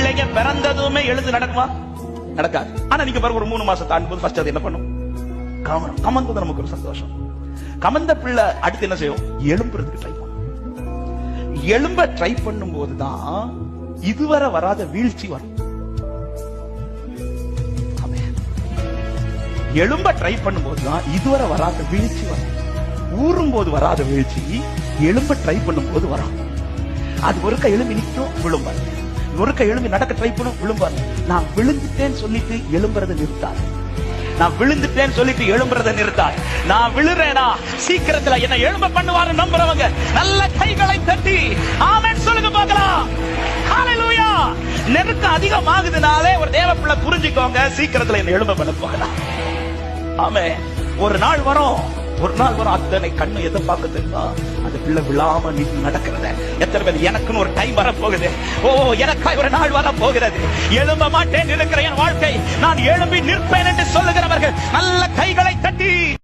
பிள்ளைங்க பிறந்ததுமே எழுந்து நடக்குமா? நடக்காது. ஆனா நீங்க பாருங்க ஒரு மூணு மாசம் தாண்டும் போது ஃபர்ஸ்ட் அது என்ன பண்ணும்? கமரும் கமந்தது நமக்கு ஒரு சந்தோஷம். கமந்த பிள்ளை அடுத்து என்ன செய்யும்? எழும்புறதுக்கு ட்ரை பண்ணும். எழும்ப ட்ரை பண்ணும் போதுதான் இதுவரை வராத வீழ்ச்சி வரும். எழும்ப ட்ரை பண்ணும் போதுதான் இதுவரை வராத வீழ்ச்சி வரும். ஊறும் போது வராத வீழ்ச்சி எழும்ப ட்ரை பண்ணும் போது வரும் அது ஒருக்க எழும்பி நிற்கும் விழும்பாரு நொறுக்க எழும்பி நடக்க ட்ரை பண்ணும் விழும்பாரு. நான் விழுந்துட்டேன்னு சொல்லிட்டு எழும்புறதை நிறுத்தாரு. நான் விழுந்துட்டேன்னு சொல்லிட்டு எழும்புறதை நிறுத்தார். நான் விழுறேனா? சீக்கிரத்துல என்ன எழும்ப பண்ணுவாரு நம்புறவங்க நல்ல கைகளை தட்டி ஆமன் சொல்லுங்க பார்க்கலாம். ஹalleluya நெருக்கம் அதிகமாகுதுனாலே ஒரு தேவ பிள்ளை புரிஞ்சுக்கோங்க சீக்கிரத்துல என்ன எழும்ப பண்ண போகலாம். ஆமே ஒரு நாள் வரும். ஒரு நாள் வரும் அத்தனை கண்ணு எதிர்பார்க்க தெரியுமா? அந்த பிள்ளை விழாம நீ நடக்கிறத. எத்தனை பேர் எனக்குன்னு ஒரு டைம் வர போகுது ஓ எனக்காய் ஒரு நாள் வர போகிறது எழும்ப மாட்டேன் இருக்கிற என் வாழ்க்கை. நான் எழும்பி நிற்பேன் என்று சொல்லுகிறவர்கள் நல்ல கைகளை தட்டி.